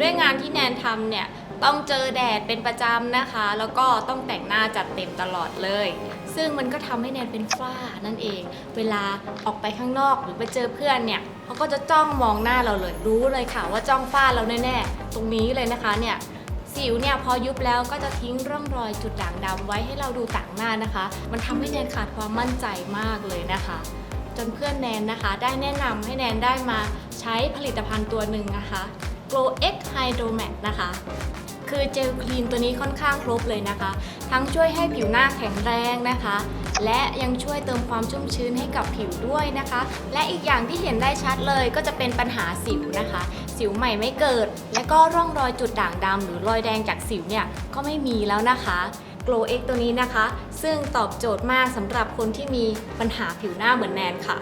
ด้วยงานที่แนนทำเนี่ยต้องเจอแดดเป็นประจำนะคะ แล้วก็ต้องแต่งหน้าจัดเต็มตลอดเลย ซึ่งมันก็ทำให้แนนเป็นฝ้านั่นเอง เวลาออกไปข้างนอกหรือไปเจอเพื่อนเนี่ยเขาก็จะจ้องมองหน้าเราเลยรู้เลยค่ะ ว่าจ้องฝ้าเราแน่ๆตรงนี้เลยนะคะเนี่ยสิวเนี่ยพอยุบแล้วก็จะทิ้งร่องรอยจุดด่างดำไว้ให้เราดูต่างหน้านะคะ มันทำให้แนนขาดความมั่นใจมากเลยนะคะ จนเพื่อนแนนนะคะ ได้แนะนำให้แนนได้มาใช้ผลิตภัณฑ์ตัวหนึ่งนะคะ Glow X Hydro Matte นะคะ คือเจลคลีนตัวนี้ค่อนข้างครบเลยนะคะ ทั้งช่วยให้ผิวหน้าแข็งแรงนะคะ และยังช่วยเติมความชุ่มชื้นให้กับผิวด้วยนะคะ และอีกอย่างที่เห็นได้ชัดเลยก็จะเป็นปัญหาสิวนะคะ สิวใหม่ไม่เกิด และก็ร่องรอยจุดด่างดำหรือรอยแดงจากสิวเนี่ยก็ไม่มีแล้วนะคะ Glow X ตัวนี้นะคะ ซึ่งตอบโจทย์มากสำหรับคนที่มีปัญหาผิวหน้าเหมือนแนนค่ะ